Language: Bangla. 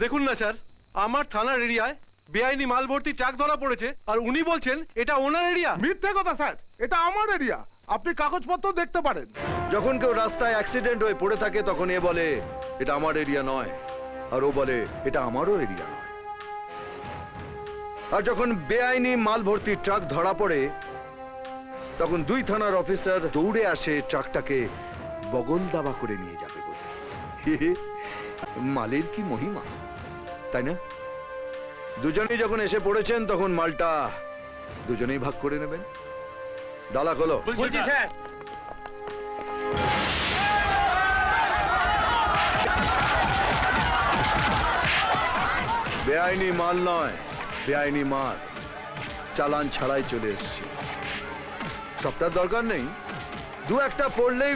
দেখুন না স্যার। আমার থানার এরিয়ায় বেআইনি মাল ভর্তি ট্রাক ধরা পড়েছে আর উনি বলছেন এটা ওনার এরিয়া। মিথ্যে কথা স্যার। এটা আমার এরিয়া। আপনি কাগজপত্র দেখতে পারেন। যখন কেউ রাস্তায় অ্যাক্সিডেন্ট হয়ে পড়ে থাকে তখন এ বলে এটা আমার এরিয়া নয়। আর ও বলে এটা আমারও এরিয়া নয়। আর যখন বেআইনি মাল ভর্তি ট্রাক ধরা পড়ে তখন দুই থানার অফিসার দৌড়ে আসে ট্রাকটাকে বগল দাবা করে নিয়ে যাবে বলে। মালের কি মহিমা? তাই না? দুজনেই যখন এসে পড়েছেন তখন মালটা দুজনেই ভাগ করে নেবেন। ডালা খোলো। স্যার। বেআইনি মাল নয় বেআইনি মাল। চালান ছাড়াই চলে এসছে। সবটার দরকার নেই। দু একটা পড়লেই